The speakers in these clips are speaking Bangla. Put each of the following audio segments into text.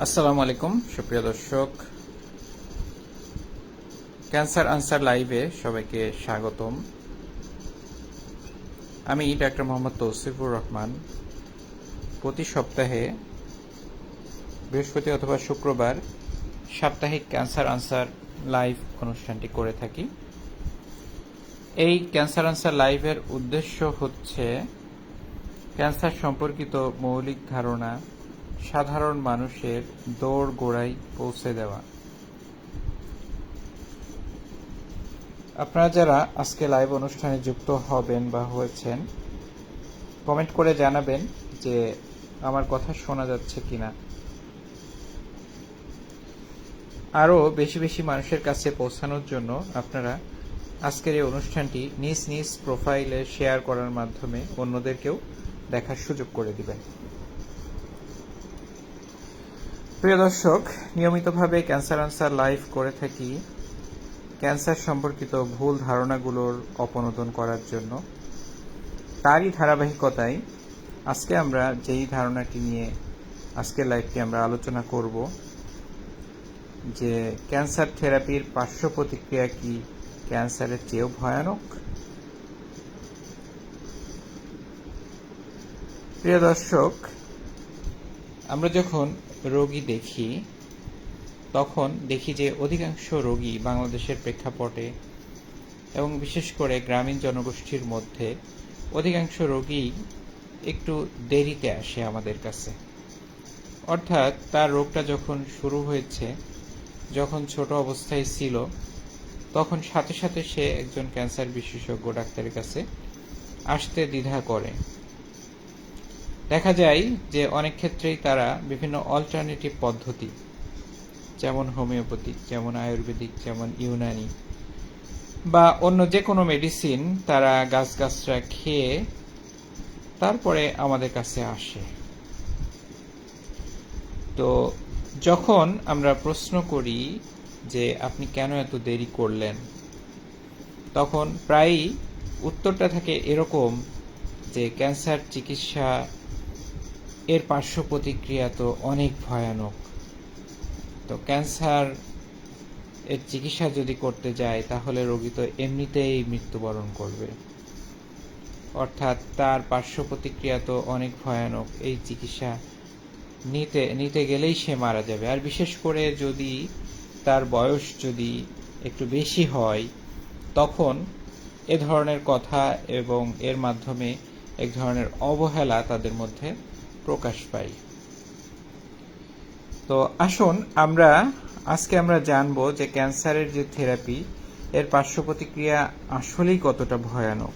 আসসালামু আলাইকুম, সুপ্রিয় দর্শক। ক্যান্সার আনসার লাইভে সবাইকে স্বাগতম। আমি ডাক্তার মোহাম্মদ তৌসিফুর রহমান। প্রতি সপ্তাহে বৃহস্পতি অথবা শুক্রবার সাপ্তাহিক ক্যান্সার আনসার লাইভ অনুষ্ঠানটি করে থাকি। এই ক্যান্সার আনসার লাইভের উদ্দেশ্য হচ্ছে ক্যান্সার সম্পর্কিত মৌলিক ধারণা সাধারণ মানুষের দৌড় গোড়ায় পৌঁছে দেওয়া। আপনারা যারা আজকে লাইভ অনুষ্ঠানে যুক্ত হবেন বা হয়েছেন, কমেন্ট করে জানাবেন যে আমার কথা শোনা যাচ্ছে কিনা। আরও বেশি বেশি মানুষের কাছে পৌঁছানোর জন্য আপনারা আজকের এই অনুষ্ঠানটি নিজ নিজ প্রোফাইলে শেয়ার করার মাধ্যমে অন্যদেরকেও দেখার সুযোগ করে দিবেন। প্রিয় দর্শক, নিয়মিতভাবে ক্যান্সার আনসার লাইভ করে থাকি ক্যান্সার সম্পর্কিত ভুল ধারণাগুলোর অপনোদন করার জন্য। তারই ধারাবাহিকতায় আজকে আমরা যেই ধারণাটি নিয়ে আজকের লাইভটি আমরা আলোচনা করব, যে ক্যান্সার থেরাপির পার্শ্ব প্রতিক্রিয়া কি, ক্যান্সারের চেয়েও ভয়ানক? প্রিয় দর্শক, আমরা যখন রোগী দেখি, তখন দেখি যে অধিকাংশ রোগী বাংলাদেশের প্রেক্ষাপটে এবং বিশেষ করে গ্রামীণ জনগোষ্ঠীর মধ্যে অধিকাংশ রোগী একটু দেরিতে আসে আমাদের কাছে। অর্থাৎ তার রোগটা যখন শুরু হয়েছে, যখন ছোট অবস্থায় ছিল, তখন সাথে সাথে সে একজন ক্যান্সার বিশেষজ্ঞ ডাক্তারের কাছে আসতে দ্বিধা করে। দেখা যায় যে অনেক ক্ষেত্রেই তারা বিভিন্ন অল্টারনেটিভ পদ্ধতি, যেমন হোমিওপ্যাথিক যেমন আয়ুর্বেদিক, যেমন ইউনানি, বা অন্য যে কোনো মেডিসিন তারা গাছগাছরা খেয়ে তারপরে আমাদের কাছে আসে। তো যখন আমরা প্রশ্ন করি যে আপনি কেন এত দেরি করলেন, তখন প্রায়ই উত্তরটা থাকে এরকম যে ক্যান্সার চিকিৎসা এর পার্শ্ব প্রতিক্রিয়া তো অনেক ভয়ানক। তো ক্যান্সার এর চিকিৎসা যদি করতে যায়, তাহলে রোগী তো এমনিতেই মৃত্যুবরণ করবে। অর্থাৎ তার পার্শ্ব প্রতিক্রিয়া তো অনেক ভয়ানক। এই চিকিৎসা নিতে নিতে গেলেই সে মারা যাবে। আর বিশেষ করে যদি তার বয়স যদি একটু বেশি হয়, তখন এ ধরনের কথা এবং এর মাধ্যমে এক ধরনের অবহেলা তাদের মধ্যে প্রকাশ পায় তো আসুন আমরা, আজকে আমরা জানব যে ক্যান্সারের যে থেরাপি, এর পার্শ্ব প্রতিক্রিয়া আসলেই কতটা ভয়ানক।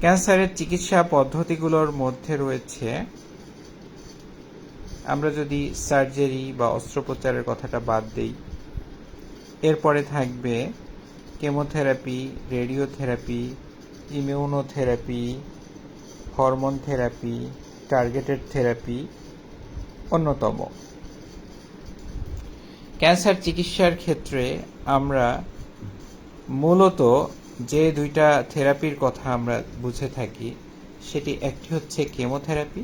ক্যান্সারের চিকিৎসা পদ্ধতিগুলোর মধ্যে রয়েছে, আমরা যদি সার্জারি বা অস্ত্রোপচারের কথাটা বাদ দেই, এরপরে থাকবে chemotherapy, radiotherapy, immunotherapy, hormone therapy targeted therapy অন্যতম। ক্যান্সার চিকিৎসার ক্ষেত্রে আমরা মূলত যে দুইটা থেরাপির কথা আমরা বুঝে থাকি, সেটি একটি হচ্ছে কেমোথেরাপি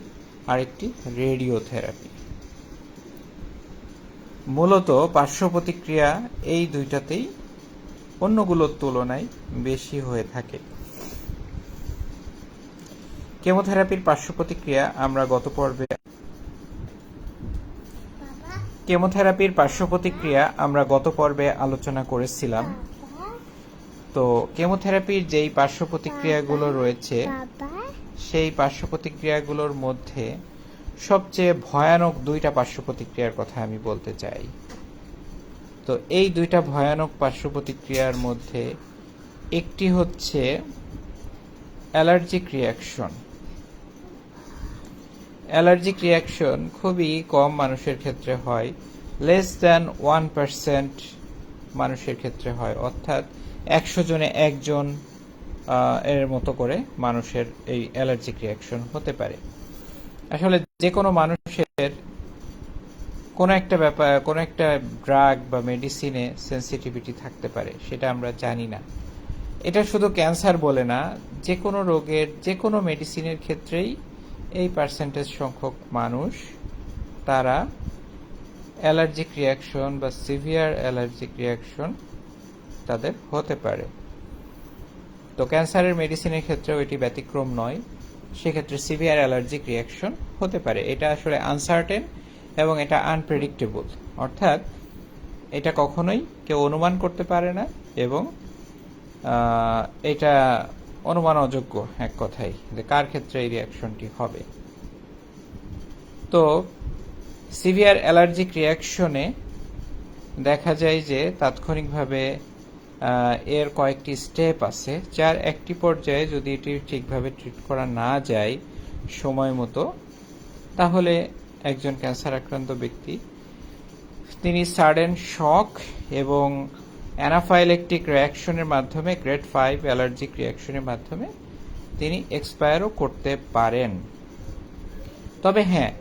আরেকটি রেডিওথেরাপি মূলত পার্শ্ব প্রতিক্রিয়া এই দুইটাতেই অন্যগুলোর তুলনায় বেশি হয়ে থাকে। কেমোথেরাপির পার্শ্ব প্রতিক্রিয়া আমরা গত পর্বে কেমোথেরাপির পার্শ্ব প্রতিক্রিয়া আমরা গত পর্বে আলোচনা করেছিলাম। তো কেমোথেরাপির যেই পার্শ্ব প্রতিক্রিয়াগুলো রয়েছে, সেই পার্শ্ব প্রতিক্রিয়াগুলোর মধ্যে সবচেয়ে ভয়ানক দুইটা পার্শ্ব প্রতিক্রিয়ার কথা আমি বলতে চাই। তো এই দুইটা ভয়ানক পার্শ্ব প্রতিক্রিয়ার মধ্যে একটি হচ্ছে অ্যালার্জিক রিয়াকশন অ্যালার্জিক রিয়াকশন খুবই কম মানুষের ক্ষেত্রে হয়, লেস দ্যান ওয়ান পার্সেন্ট মানুষের ক্ষেত্রে হয়। অর্থাৎ একশো জনে একজন এর মতো করে মানুষের এই অ্যালার্জিক রিয়াকশন হতে পারে। আসলে যে কোনো মানুষের কোনো একটা ব্যাপার, কোনো একটা ড্রাগ বা মেডিসিনে সেন্সিটিভিটি থাকতে পারে, সেটা আমরা জানি না। এটা শুধু ক্যান্সার বলে না যে কোনো রোগের যে কোনো মেডিসিনের ক্ষেত্রেই এই পার্সেন্টেজ সংখ্যক মানুষ, তারা অ্যালার্জিক রিয়াকশন বা সিভিয়ার অ্যালার্জিক রিয়াকশন তাদের হতে পারে। তো ক্যান্সারের মেডিসিনের ক্ষেত্রেও এটি ব্যতিক্রম নয়, সেক্ষেত্রে সিভিয়ার অ্যালার্জিক রিয়াকশন হতে পারে। এটা আসলে আনসার্টেন এবং এটা আনপ্রেডিক্টেবল অর্থাৎ এটা কখনোই কেউ অনুমান করতে পারে না এবং এটা অনুমান অযোগ্য এক কথাই যে কার ক্ষেত্রে এই রিয়াকশনটি হবে। তো সিভিয়ার অ্যালার্জিক রিয়াকশনে দেখা যায় যে তাৎক্ষণিকভাবে এর কয়েকটি স্টেপ আছে, যার একটি পর্যায়ে যদি এটি ঠিকভাবে ট্রিট করা না যায় সময় মতো, তাহলে একজন ক্যান্সার আক্রান্ত ব্যক্তি, তিনি সাডেন শক এবং অ্যানাফাইলেকটিক রিয়াকশনের মাধ্যমে গ্রেড ফাইভ অ্যালার্জিক রিয়াকশনের মাধ্যমে তিনি এক্সপায়ারও করতে পারেন। তবে হ্যাঁ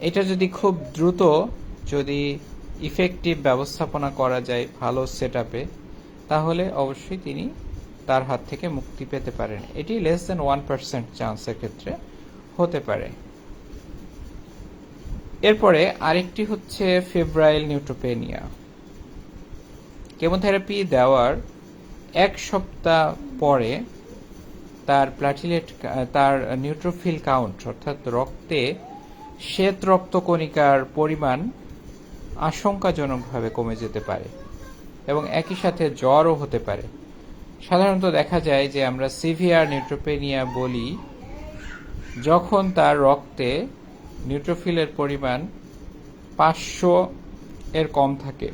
এটা যদি খুব দ্রুত যদি ইফেক্টিভ ব্যবস্থাপনা করা যায় ভালো সেট তাহলে অবশ্যই তিনি তার হাত থেকে মুক্তি পেতে পারেন। এটি লেস দেন ওয়ান পার্সেন্ট চান্সের ক্ষেত্রে হতে পারে। এরপরে আরেকটি হচ্ছে ফেব্রাইল নিউট্রোপেনিয়া কেমোথেরাপি দেওয়ার এক সপ্তাহ পরে তার প্লাটিলেট তার নিউট্রোফিল কাউন্ট অর্থাৎ রক্তে শ্বেত রক্তকণিকার পরিমাণ আশঙ্কাজনকভাবে কমে যেতে পারে এবং একই সাথে জ্বরও হতে পারে। সাধারণত দেখা যায় যে আমরা সিভিয়ার নিউট্রোপেনিয়া বলি, যখন তার রক্তে নিউট্রোফিলের পরিমাণ পাঁচশো এর কম থাকে।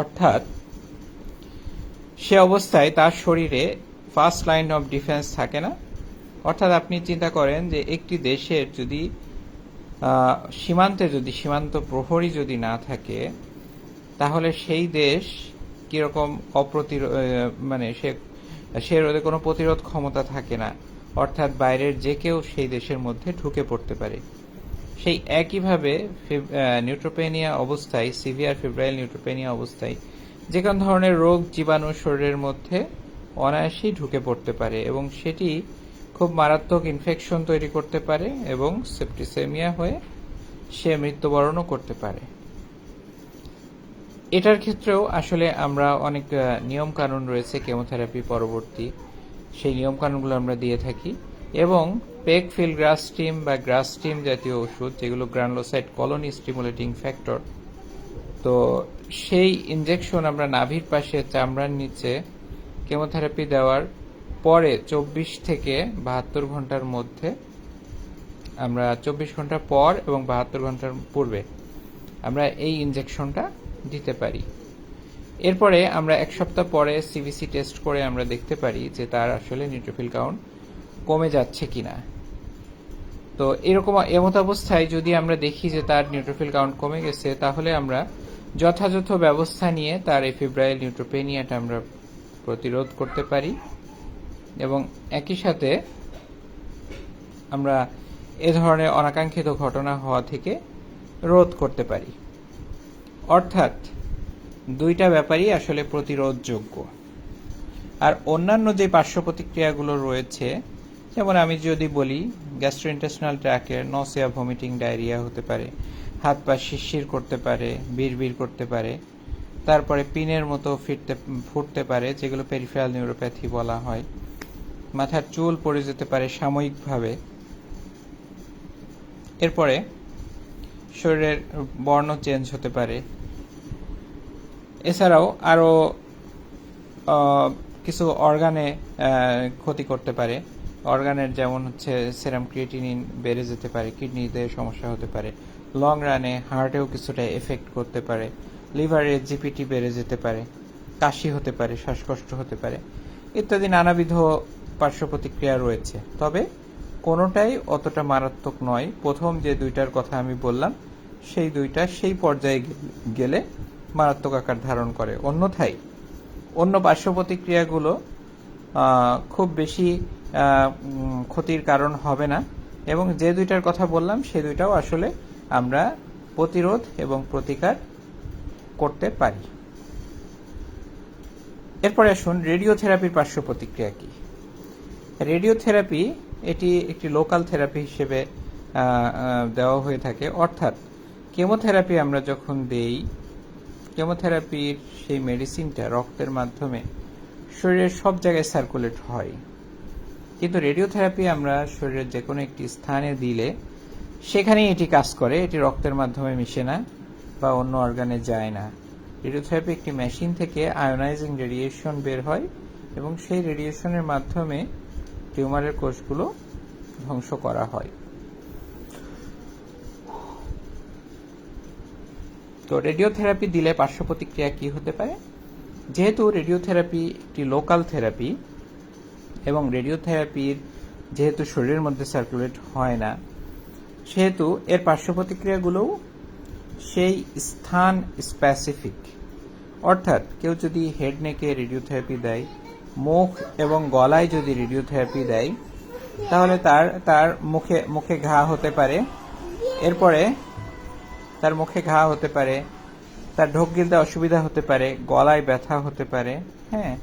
অর্থাৎ সে অবস্থায় তার শরীরে ফার্স্ট লাইন অফ ডিফেন্স থাকে না। অর্থাৎ আপনি চিন্তা করেন যে একটি দেশের যদি সীমান্তে যদি, সীমান্ত প্রহরী যদি না থাকে, তাহলে সেই দেশ কীরকম অপ্রতিরোধ মানে সে সে কোনো প্রতিরোধ ক্ষমতা থাকে না। অর্থাৎ বাইরের যে কেউ সেই দেশের মধ্যে ঢুকে পড়তে পারে। সেই একইভাবে নিউট্রোপেনিয়া অবস্থায় সিভিয়ার ফিব্রাইল নিউট্রোপেনিয়া অবস্থায়, যে কোনো ধরনের রোগ জীবাণু শরীরের মধ্যে অনায়াসেই ঢুকে পড়তে পারে এবং সেটি খুব মারাত্মক ইনফেকশন তৈরি করতে পারে এবং সেপ্টিসেমিয়া হয়ে সে মৃত্যুবরণও করতে পারে। এটার ক্ষেত্রেও আসলে আমরা অনেক নিয়ম কানুন রয়েছে কেমোথেরাপি পরবর্তী। সেই নিয়ম কানুনগুলো আমরা দিয়ে থাকি। এবং পেক ফিল গ্রাস স্টিম বা গ্রাস স্টিম জাতীয় ওষুধ, যেগুলো গ্রানলোসাইট কলোনি স্টিমুলেটিং ফ্যাক্টর তো সেই ইনজেকশন আমরা নাভির পাশে চামড়ার নিচে কেমোথেরাপি দেওয়ার পরে চব্বিশ থেকে বাহাত্তর ঘণ্টার মধ্যে আমরা চব্বিশ ঘণ্টা পর এবং বাহাত্তর ঘণ্টার পূর্বে আমরা এই ইনজেকশনটা দিতে পারি। এরপরে আমরা এক সপ্তাহ পরে সিবিসি টেস্ট করে আমরা দেখতে পারি যে তার আসলে নিউট্রোফিল কাউন্ট কমে যাচ্ছে কিনা। তো এরকম এমত অবস্থায় যদি আমরা দেখি যে তার নিউট্রোফিল কাউন্ট কমে গেছে, তাহলে আমরা যথাযথ ব্যবস্থা নিয়ে তার এই ফিব্রাইল নিউট্রোপেনিয়াটা আমরা প্রতিরোধ করতে পারি। এবং একই সাথে আমরা এ ধরনের অনাকাঙ্ক্ষিত ঘটনা হওয়া থেকে রোধ করতে পারি। অর্থাৎ দুইটা ব্যাপারই আসলে প্রতিরোধযোগ্য। আর অন্যান্য যে পার্শ্ব প্রতিক্রিয়াগুলো রয়েছে যেমন আমি যদি বলি গ্যাস্ট্রোইন্টেস্টিনাল ট্র্যাকের নসিয়া ভমিটিং ডায়রিয়া হতে পারে, হাত পা শিরশির করতে পারে, বিড়বিড় করতে পারে, তারপরে পিনের মতো ফিরতে, ফুটতে পারে, যেগুলো পেরিফেরাল নিউরোপ্যাথি বলা হয়, মাথার চুল পড়ে যেতে পারে সাময়িকভাবে, এরপরে শরীরের বর্ণ চেঞ্জ হতে পারে, এছাড়াও আরও কিছু অর্গানে ক্ষতি করতে পারে অর্গানের যেমন হচ্ছে সেরাম ক্রিয়েটিনিন বেড়ে যেতে পারে, কিডনিতে সমস্যা হতে পারে, লং রানে হার্টেও কিছুটা এফেক্ট করতে পারে, লিভারে জিপিটি বেড়ে যেতে পারে, কাশি হতে পারে, শ্বাসকষ্ট হতে পারে, ইত্যাদি নানাবিধ পার্শ্ব প্রতিক্রিয়া রয়েছে। তবে কোনোটাই অতটা মারাত্মক নয়। প্রথম যে দুইটার কথা আমি বললাম, সেই দুইটা সেই পর্যায়ে গেলে মারাত্মক আকার ধারণ করে। অন্যথায় অন্য পার্শ্ব প্রতিক্রিয়াগুলো খুব বেশি ক্ষতির কারণ হবে না। এবং যে দুইটার কথা বললাম, সে দুইটাও আসলে আমরা প্রতিরোধ এবং প্রতিকার করতে পারি। এরপরে আসুন, রেডিওথেরাপির পার্শ্ব প্রতিক্রিয়া কি? রেডিওথেরাপি এটি একটি লোকাল থেরাপি হিসেবে দেওয়া হয়ে থাকে। অর্থাৎ, কেমোথেরাপি আমরা যখন দেই, কেমোথেরাপির সেই মেডিসিনটা রক্তের মাধ্যমে শরীরের সব জায়গায় সার্কুলেট হয়। কিন্তু রেডিওথেরাপি আমরা শরীরের যে কোনো একটি স্থানে দিলে সেখানেই এটি কাজ করে, এটি রক্তের মাধ্যমে মিশে না বা অন্য অর্গানে যায় না। রেডিওথেরাপি একটি মেশিন থেকে আয়োনাইজিং রেডিয়েশন বের হয় এবং সেই রেডিয়েশনের মাধ্যমে টিউমারের কোষগুলো ধ্বংস করা হয়। তো রেডিওথেরাপি দিলে পার্শ্ব প্রতিক্রিয়া কি হতে পারে? যেহেতু রেডিওথেরাপি একটি লোকাল থেরাপি এবং রেডিওথেরাপির যেহেতু শরীরের মধ্যে সার্কুলেট হয় না, সেহেতু এর পার্শ্ব প্রতিক্রিয়াগুলোও সেই স্থান স্পেসিফিক অর্থাৎ কেউ যদি হেড নেকে রেডিওথেরাপি দেয়, মুখ এবং গলায় যদি রেডিওথেরাপি দেয়, তাহলে তার তার মুখে মুখে ঘা হতে পারে, এরপরে তার মুখে ঘা হতে পারে, তার ঢোক গিলতে অসুবিধা হতে পারে, গলায় ব্যথা হতে পারে হ্যাঁ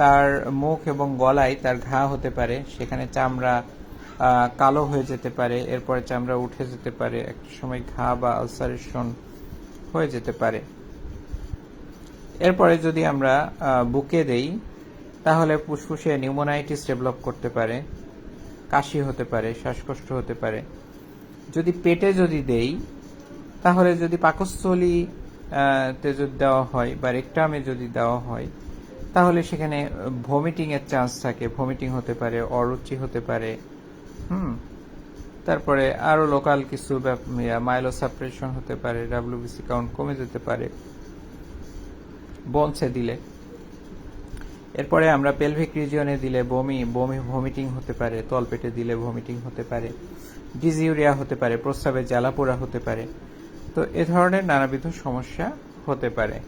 তার মুখ এবং গলায় তার ঘা হতে পারে, সেখানে চামড়া কালো হয়ে যেতে পারে, এরপরে চামড়া উঠে যেতে পারে, একটা সময় ঘা বা আলসারেশন হয়ে যেতে পারে। এরপরে যদি আমরা বুকে দেই, তাহলে ফুসফুসে নিউমোনাইটিস ডেভেলপ করতে পারে, কাশি হতে পারে, শ্বাসকষ্ট হতে পারে। যদি পেটে যদি দেই, তাহলে যদি পাকস্থলী তে যদি দেওয়া হয় বা রেকটামে যদি দেওয়া হয় তাহলে সেখানে ভমিটিং এর চান্স থাকে। ভমিটিং হতে পারে, অরুচি হতে পারে। হুম? তারপরে আরও লোকাল কিছু মাইলো সাপ্রেশন হতে পারে ডাব্লিউবিসি কাউন্ট কমে যেতে পারে। বনসে দিলে। এরপরে আমরা পেলভিক রিজিয়নে দিলে বমি বমি ভমিটিং হতে পারে, তলপেটে দিলে ভমিটিং হতে পারে। ডিজিউরিয়া হতে পারে, প্রস্রাবে জ্বালা পোড়া হতে পারে। তো এ ধরনের নানাবিধ সমস্যা হতে পারে।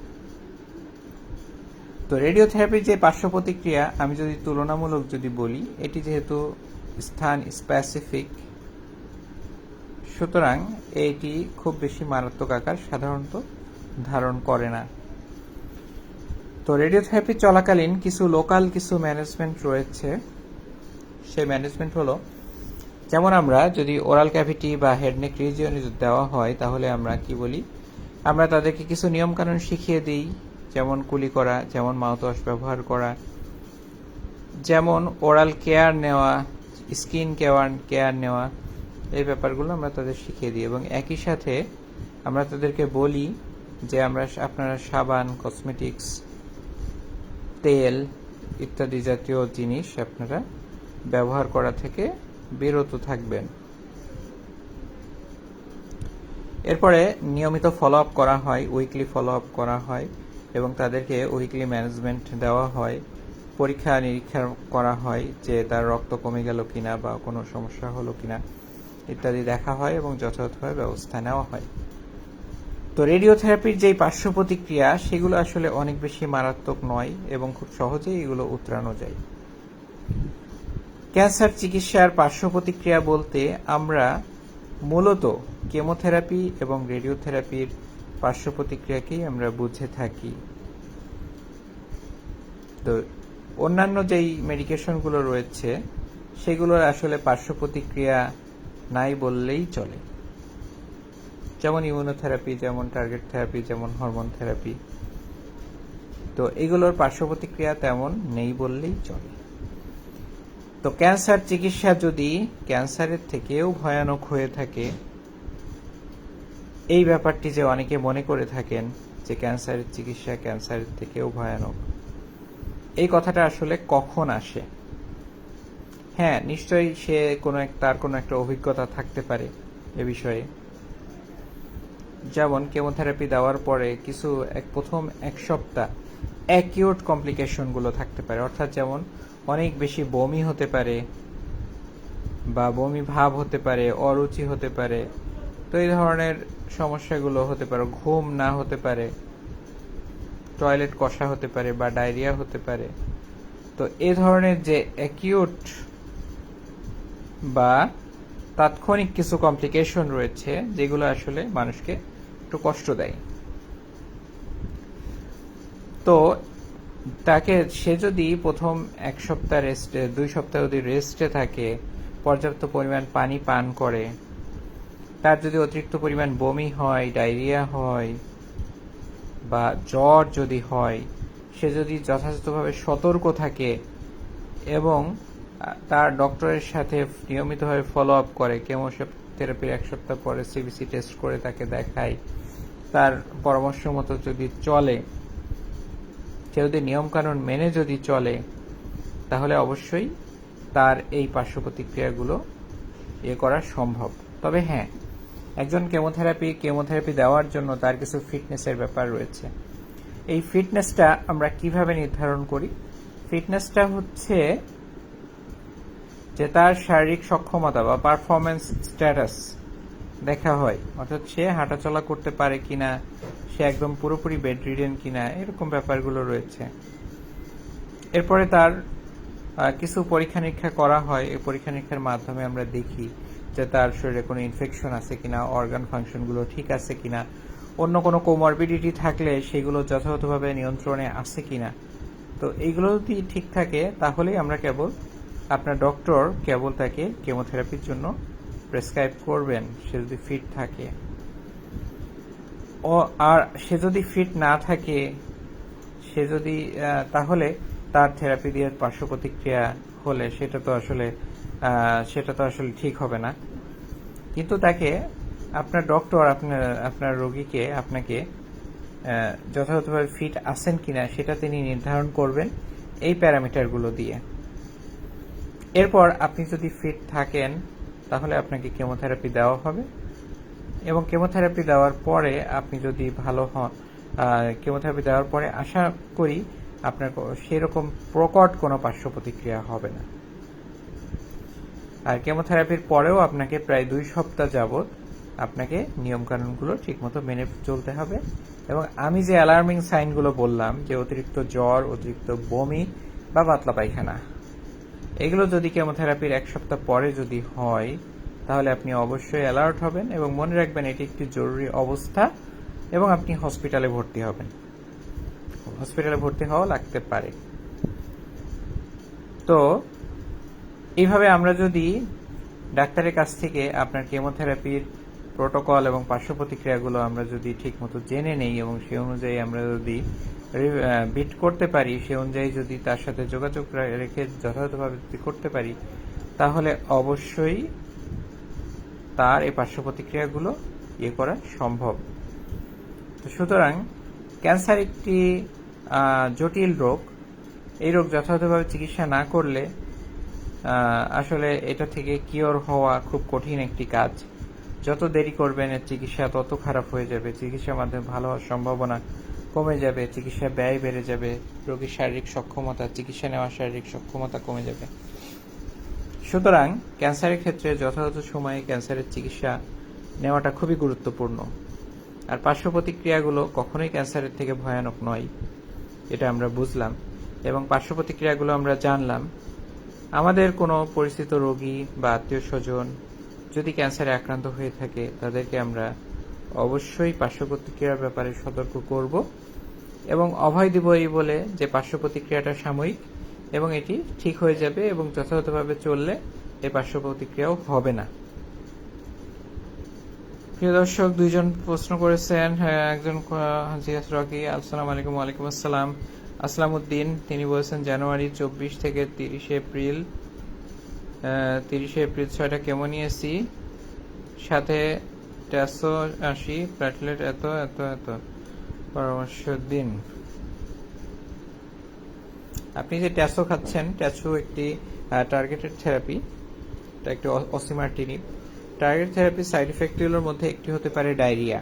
তো রেডিওথেরাপির যে পার্শ্ব প্রতিক্রিয়া আমি যদি তুলনামূলক যদি বলি, এটি যেহেতু স্থান স্পেসিফিক সুতরাং এটি খুব বেশি মারাত্মক আকার সাধারণত ধারণ করে না। তো রেডিওথেরাপি চলাকালীন কিছু লোকাল কিছু ম্যানেজমেন্ট রয়েছে। সেই ম্যানেজমেন্ট হলো, যেমন আমরা যদি ওরাল ক্যাভিটি বা হেডনেক রিজিয়নে দেওয়া হয়, তাহলে আমরা কি বলি? আমরা তাদেরকে কিছু নিয়মকানুন শিখিয়ে দিই। যেমন কুলি করা, যেমন মাউথওয়াশ ব্যবহার করা, যেমন ওরাল কেয়ার নেওয়া স্কিন কেয়ার কেয়ার নেওয়া, এই ব্যাপারগুলো আমরা তাদের শিখিয়ে দিই এবং একই সাথে আমরা তাদেরকে বলি যে আমরা আপনারা সাবান কসমেটিক্স তেল ইত্যাদি জাতীয় জিনিস আপনারা ব্যবহার করা থেকে বিরত থাকবেন। এরপরে নিয়মিত ফলো আপ করা হয় উইকলি ফলো আপ করা হয়। এবং তাদেরকে উইকলি ম্যানেজমেন্ট দেওয়া হয়। পরীক্ষা নিরীক্ষা করা হয় যে তার রক্ত কমে গেল কিনা বা কোনো সমস্যা হলো কিনা ইত্যাদি দেখা হয় এবং যথাযথভাবে ব্যবস্থা নেওয়া হয়। তো রেডিওথেরাপির যেই পার্শ্ব প্রতিক্রিয়া সেগুলো আসলে অনেক বেশি মারাত্মক নয় এবং খুব সহজেই এগুলো উতরানো যায়। ক্যান্সার চিকিৎসার পার্শ্ব প্রতিক্রিয়া বলতে আমরা মূলত কেমোথেরাপি এবং রেডিওথেরাপির পার্শ্ব প্রতিক্রিয়াকেই আমরা বুঝে থাকি। তো অন্যান্য যেই মেডিকেশনগুলো রয়েছে, সেগুলোর আসলে পার্শ্ব প্রতিক্রিয়া নাই বললেই চলে। যেমন ইমিউনোথেরাপি যেমন টার্গেট থেরাপি যেমন হরমোন থেরাপি তো এগুলোর পার্শ্ব প্রতিক্রিয়া তেমন নেই বললেই চলে। তো ক্যান্সার চিকিৎসা যদি ক্যান্সারের থেকেও ভয়ানক হয়ে থাকে এই ব্যাপারটি যে অনেকে মনে করে থাকেন যে ক্যান্সারের চিকিৎসা ক্যান্সারের থেকেও ভয়ানক। এই কথাটা আসলে কখন আসে? হ্যাঁ নিশ্চয়ই সে কোনো এক, তার কোনো একটা অভিজ্ঞতা থাকতে পারে এ বিষয়ে। যেমন কেমোথেরাপি দেওয়ার পরে কিছু এক, প্রথম এক সপ্তাহ অ্যাকিউট কমপ্লিকেশনগুলো থাকতে পারে। অর্থাৎ যেমন অনেক বেশি বমি হতে পারে বা বমি ভাব হতে পারে, অরুচি হতে পারে তো এই ধরনের সমস্যাগুলো হতে পারে, ঘুম না হতে পারে, টয়লেট কষা হতে পারে বা ডায়রিয়া হতে পারে। তো এ ধরনের যে অ্যাকিউট বা তাৎক্ষণিক কিছু কমপ্লিকেশন রয়েছে, যেগুলো আসলে মানুষকে একটু কষ্ট দেয়। তো তাকে সে যদি প্রথম এক সপ্তাহ রেস্টে দুই সপ্তাহ যদি রেস্টে থাকে, পর্যাপ্ত পরিমাণ পানি পান করে তার যদি অতিরিক্ত পরিমাণ বমি হয়, ডায়রিয়া হয় বা জ্বর যদি হয়, সে যদি যথাযথভাবে সতর্ক থাকে এবং তার ডক্টরের সাথে নিয়মিতভাবে ফলো আপ করে কেমোথেরাপির এক সপ্তাহ পরে সিবিসি টেস্ট করে তাকে দেখায়, তার পরামর্শ মতো যদি চলে, সে যদি নিয়মকানুন মেনে যদি চলে, তাহলে অবশ্যই তার এই পার্শ্ব প্রতিক্রিয়াগুলো ইয়ে করা সম্ভব। তবে হ্যাঁ একজন কেমোথেরাপি কেমোথেরাপি দেওয়ার জন্য তার কিছু ফিটনেসের ব্যাপার রয়েছে। এই ফিটনেসটা আমরা কীভাবে নির্ধারণ করি? ফিটনেসটা হচ্ছে যে তার শারীরিক সক্ষমতা বা পারফরমেন্স স্ট্যাটাস দেখা হয়। অর্থাৎ সে হাঁটাচলা করতে পারে কিনা, সে একদম পুরোপুরি বেড রিডেন কিনা, এরকম ব্যাপারগুলো রয়েছে। এরপরে তার কিছু পরীক্ষা নিরীক্ষা করা হয়। এই পরীক্ষা নিরীক্ষার মাধ্যমে আমরা দেখি যে তার শরীরে কোনো ইনফেকশন আছে কিনা অর্গান ফাংশনগুলো ঠিক আছে কিনা, অন্য কোনো কোমরবিডিটি থাকলে সেগুলো যথাযথভাবে নিয়ন্ত্রণে আছে কিনা। তো এইগুলো যদি ঠিক থাকে, তাহলেই আমরা কেবল আপনার ডক্টর কেবল তাকে কেমোথেরাপির জন্য প্রেসক্রাইব করবেন, সে যদি ফিট থাকে। ও, আর সে যদি ফিট না থাকে, সে যদি তাহলে তার থেরাপি দিয়ে পার্শ্ব প্রতিক্রিয়া হলে সেটা তো আসলে সেটা তো আসলে ঠিক হবে না। কিন্তু তাকে আপনার ডক্টর আপনার আপনার রোগীকে, আপনাকে যথাযথভাবে ফিট আছেন কিনা সেটা তিনি নির্ধারণ করবেন এই প্যারামিটারগুলো দিয়ে। এরপর আপনি যদি ফিট থাকেন, তাহলে আপনাকে কেমোথেরাপি দেওয়া হবে। এবং কেমোথেরাপি দেওয়ার পরে আপনি যদি ভালো হন কেমোথেরাপি দেওয়ার পরে আশা করি আপনার সেরকম প্রকট কোনো পার্শ্ব প্রতিক্রিয়া হবে না। আর কেমোথেরাপির পরেও আপনাকে প্রায় দুই সপ্তাহ যাবত আপনাকে নিয়মকানুনগুলো ঠিকমতো মেনে চলতে হবে। এবং আমি যে অ্যালার্মিং সাইনগুলো বললাম, যে অতিরিক্ত জ্বর, অতিরিক্ত বমি বা পাতলা পায়খানা, এগুলো যদি কেমোথেরাপির এক সপ্তাহ পরে যদি হয়, তাহলে আপনি অবশ্যই অ্যালার্ট হবেন এবং মনে রাখবেন এটি একটি জরুরি অবস্থা এবং আপনি হসপিটালে ভর্তি হবেন। হসপিটালে ভর্তি হওয়া লাগতে পারে। তো এইভাবে আমরা যদি ডাক্তারের কাছ থেকে আপনার কেমোথেরাপির প্রোটোকল এবং পার্শ্ব প্রতিক্রিয়াগুলো আমরা যদি ঠিকমতো জেনে নেই এবং সে অনুযায়ী আমরা যদি বিট করতে পারি, সে অনুযায়ী যদি তার সাথে যোগাযোগ রেখে যথাযথভাবে যদি করতে পারি, তাহলে অবশ্যই তার এই পার্শ্ব প্রতিক্রিয়াগুলো ইয়ে করা সম্ভব। তো সুতরাং ক্যান্সার একটি জটিল রোগ। এই রোগ যথাযথভাবে চিকিৎসা না করলে আসলে এটা থেকে কিওর হওয়া খুব কঠিন একটি কাজ। যত দেরি করবেন, এর চিকিৎসা তত খারাপ হয়ে যাবে। চিকিৎসার মাধ্যমে ভালো হওয়ার সম্ভাবনা কমে যাবে চিকিৎসা ব্যয় বেড়ে যাবে, রোগীর শারীরিক সক্ষমতা, চিকিৎসা নেওয়ার শারীরিক সক্ষমতা কমে যাবে। সুতরাং ক্যান্সারের ক্ষেত্রে যথাযথ সময়ে ক্যান্সারের চিকিৎসা নেওয়াটা খুবই গুরুত্বপূর্ণ। আর পার্শ্ব প্রতিক্রিয়াগুলো কখনোই ক্যান্সারের থেকে ভয়ানক নয়, এটা আমরা বুঝলাম। এবং পার্শ্ব প্রতিক্রিয়াগুলো আমরা জানলাম আমাদের কোনো পরিচিত রোগী বা আত্মীয় স্বজন যদি ক্যান্সারে আক্রান্ত হয়ে থাকে তাদেরকে আমরা অবশ্যই পার্শ্ব প্রতিক্রিয়ার ব্যাপারে সতর্ক করব এবং অভয় দিব এই বলে যে পার্শ্ব প্রতিক্রিয়াটা সাময়িক এবং এটি ঠিক হয়ে যাবে এবং যথাযথভাবে চললে এই পার্শ্ব প্রতিক্রিয়াও হবে না। প্রিয় দর্শক দুইজন প্রশ্ন করেছেন হ্যাঁ, একজন জিয়াস রকি আসসালামু আলাইকুম ওয়ালাইকুম আসসালাম। আসলাম উদ্দিন তিনি বলেছেন, জানুয়ারি চব্বিশ থেকে তিরিশে এপ্রিল তিরিশে এপ্রিল ছয়টা কেমন নিয়েছি সাথে চারশো আশি প্ল্যাটলেট এত এত এত। পরামর্শ দিন আপনি যে ট্যাসো খাচ্ছেন, ট্যাসো একটি টার্গেটেড থেরাপি এটা একটি অসিমার্টিনি টার্গেট থেরাপি সাইড এফেক্টগুলোর মধ্যে একটি হতে পারে ডায়রিয়া।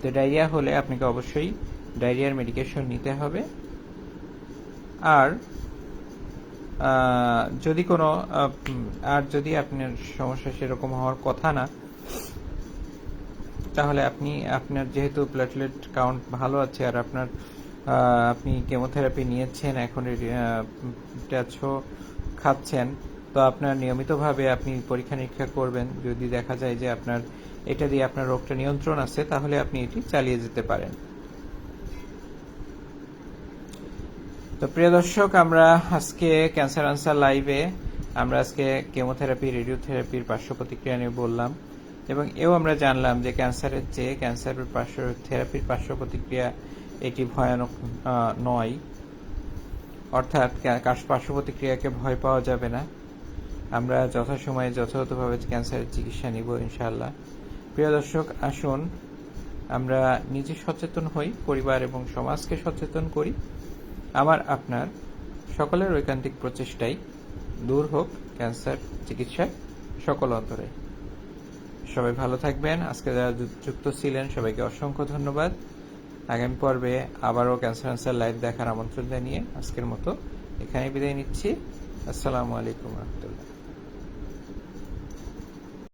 তো ডায়রিয়া হলে আপনাকে অবশ্যই ডায়রিয়ার মেডিকেশন নিতে হবে। আর যদি কোনো আর যদি আপনার সমস্যা সেরকম হওয়ার কথা না, তাহলে আপনি, আপনার যেহেতু প্লেটলেট কাউন্ট ভালো আছে আর আপনার আপনি কেমোথেরাপি নিয়েছেন, এখন ট্যাচো খাচ্ছেন, তো আপনার নিয়মিতভাবে আপনি পরীক্ষা নিরীক্ষা করবেন। যদি দেখা যায় যে আপনার, এটা দিয়ে আপনার রোগটা নিয়ন্ত্রণ আছে, তাহলে আপনি এটি চালিয়ে যেতে পারেন। তো প্রিয় দর্শক, আমরা আজকে ক্যান্সার আনসার লাইভে আমরা আজকে কেমোথেরাপি রেডিওথেরাপির পার্শ্ব প্রতিক্রিয়া নিয়ে বললাম এবং এও আমরা জানলাম যে ক্যান্সারের চেয়ে ক্যান্সারের পার্শ্ব থেরাপির পার্শ্ব প্রতিক্রিয়া এটি ভয়ানক নয়। অর্থাৎ পার্শ্ব প্রতিক্রিয়াকে ভয় পাওয়া যাবে না। আমরা যথাসময়ে যথাযথভাবে ক্যান্সারের চিকিৎসা নিব, ইনশাআল্লাহ। প্রিয় দর্শক, আসুন আমরা নিজে সচেতন হই, পরিবার এবং সমাজকে সচেতন করি। আমার, আপনার, সকলের ঐকান্তিক প্রচেষ্টাই দূর হোক ক্যান্সার চিকিৎসায় সকল অন্তরে। সবাই ভালো থাকবেন। আজকে যারা যুক্ত ছিলেন, সবাইকে অসংখ্য ধন্যবাদ। আগামী পর্বে আবারও ক্যান্সার আনসার লাইভ দেখার আমন্ত্রণ জানিয়ে আজকের মতো এখানে বিদায় নিচ্ছি। আসসালামু আলাইকুম রহমতুল্লাহ।